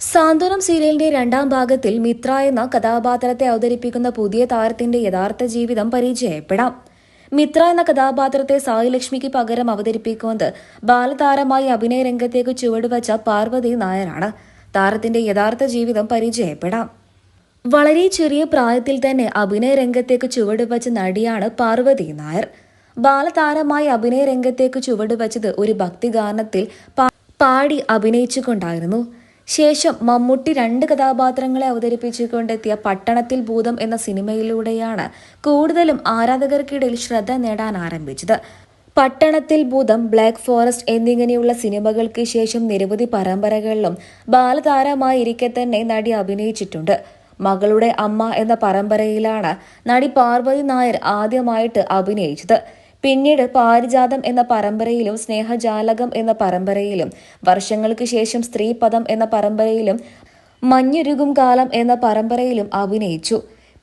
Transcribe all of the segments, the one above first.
സാന്ത്വനം സീരിയലിന്റെ രണ്ടാം ഭാഗത്തിൽ മിത്ര എന്ന കഥാപാത്രത്തെ അവതരിപ്പിക്കുന്ന പുതിയ താരത്തിന്റെ യഥാർത്ഥ ജീവിതം പരിചയപ്പെടാം. മിത്ര എന്ന കഥാപാത്രത്തെ സായി ലക്ഷ്മിക്ക് പകരം അവതരിപ്പിക്കുന്നത് ബാലതാരമായി അഭിനയ രംഗത്തേക്ക് ചുവടുവച്ച പാർവതി നായരാണ്. താരത്തിന്റെ യഥാർത്ഥ ജീവിതം പരിചയപ്പെടാം. വളരെ ചെറിയ പ്രായത്തിൽ തന്നെ അഭിനയ രംഗത്തേക്ക് ചുവടുവച്ച നടിയാണ് പാർവതി നായർ. ബാലതാരമായി അഭിനയ രംഗത്തേക്ക് ചുവടുവച്ചത് ഒരു ഭക്തിഗാനത്തിൽ പാടി അഭിനയിച്ചുകൊണ്ടായിരുന്നു. ശേഷം മമ്മൂട്ടി രണ്ട് കഥാപാത്രങ്ങളെ അവതരിപ്പിച്ചുകൊണ്ടെത്തിയ പട്ടണത്തിൽ ഭൂതം എന്ന സിനിമയിലൂടെയാണ് കൂടുതലും ആരാധകർക്കിടയിൽ ശ്രദ്ധ നേടാൻ ആരംഭിച്ചത്. പട്ടണത്തിൽ ഭൂതം ബ്ലാക്ക് ഫോറസ്റ്റ് എന്നിങ്ങനെയുള്ള സിനിമകൾക്ക് ശേഷം നിരവധി പരമ്പരകളിലും ബാലതാരമായിരിക്കെ തന്നെ നടി അഭിനയിച്ചിട്ടുണ്ട്. മകളുടെ അമ്മ എന്ന പരമ്പരയിലാണ് നടി പാർവതി നായർ ആദ്യമായിട്ട് അഭിനയിച്ചത്. പിന്നീട് പാരിജാതം എന്ന പരമ്പരയിലും സ്നേഹജാലകം എന്ന പരമ്പരയിലും വർഷങ്ങൾക്ക് ശേഷം സ്ത്രീപദം എന്ന പരമ്പരയിലും മഞ്ഞുരുകും കാലം എന്ന പരമ്പരയിലും അഭിനയിച്ചു.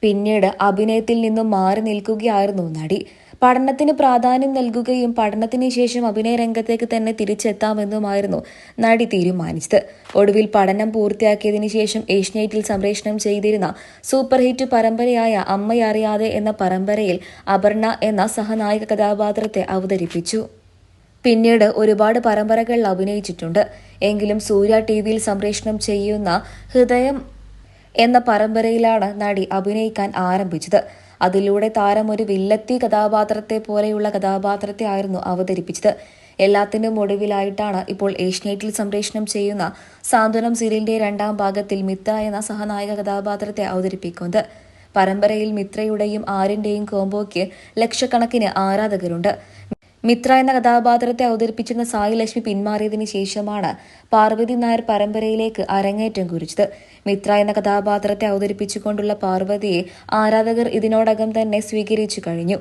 പിന്നീട് അഭിനയത്തിൽ നിന്നും മാറി നിൽക്കുകയായിരുന്നു നടി. പഠനത്തിന് പ്രാധാന്യം നൽകുകയും പഠനത്തിന് ശേഷം അഭിനയ രംഗത്തേക്ക് തന്നെ തിരിച്ചെത്താമെന്നുമായിരുന്നു നടി തീരുമാനിച്ചത്. ഒടുവിൽ പഠനം പൂർത്തിയാക്കിയതിനു ശേഷം ഏഷ്യനെറ്റിൽ സംപ്രേഷണം ചെയ്തിരുന്ന സൂപ്പർ ഹിറ്റ് പരമ്പരയായ അമ്മയറിയാതെ എന്ന പരമ്പരയിൽ അപർണ എന്ന സഹനായക കഥാപാത്രത്തെ അവതരിപ്പിച്ചു. പിന്നീട് ഒരുപാട് പരമ്പരകളിൽ അഭിനയിച്ചിട്ടുണ്ട്. എങ്കിലും സൂര്യ ടി വിയിൽ സംപ്രേഷണം ചെയ്യുന്ന ഹൃദയം എന്ന പരമ്പരയിലാണ് നടി അഭിനയിക്കാൻ ആരംഭിച്ചത്. അതിലൂടെ താരം ഒരു വില്ലത്തി കഥാപാത്രത്തെ പോലെയുള്ള കഥാപാത്രത്തെ ആയിരുന്നു അവതരിപ്പിച്ചത്. എല്ലാത്തിനും ഒടുവിലായിട്ടാണ് ഇപ്പോൾ ഏഷ്യനെറ്റിൽ സംപ്രേഷണം ചെയ്യുന്ന സാന്ത്വനം സീരിയലിന്റെ രണ്ടാം ഭാഗത്തിൽ മിത്ത എന്ന സഹനായക കഥാപാത്രത്തെ അവതരിപ്പിക്കുന്നത്. പരമ്പരയിൽ മിത്രയുടെയും ആരിന്റെയും കോംബോയ്ക്ക് ലക്ഷക്കണക്കിന് ആരാധകരുണ്ട്. മിത്ര എന്ന കഥാപാത്രത്തെ അവതരിപ്പിച്ചിരുന്ന സായി ലക്ഷ്മി പിന്മാറിയതിനു ശേഷമാണ് പാർവതി നായർ പരമ്പരയിലേക്ക് അരങ്ങേറ്റം കുറിച്ചത്. മിത്ര എന്ന കഥാപാത്രത്തെ അവതരിപ്പിച്ചുകൊണ്ടുള്ള പാർവതിയെ ആരാധകർ ഇതിനോടകം തന്നെ സ്വീകരിച്ചു കഴിഞ്ഞു.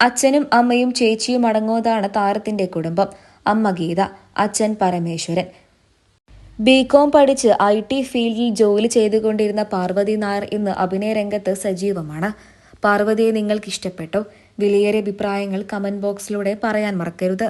അച്ഛനും അമ്മയും ചേച്ചിയും അടങ്ങുന്നതാണ് താരത്തിന്റെ കുടുംബം. അമ്മ ഗീത അച്ഛൻ പരമേശ്വരൻ. ബികോം പഠിച്ച് ഐ ടി ഫീൽഡിൽ ജോലി ചെയ്തുകൊണ്ടിരുന്ന പാർവതി നായർ ഇന്ന് അഭിനയ രംഗത്ത് സജീവമാണ്. പാർവതിയെ നിങ്ങൾക്ക് ഇഷ്ടപ്പെട്ടോ വിലയേറിയ അഭിപ്രായങ്ങൾ കമന്റ് ബോക്സിലൂടെ പറയാൻ മറക്കരുത്.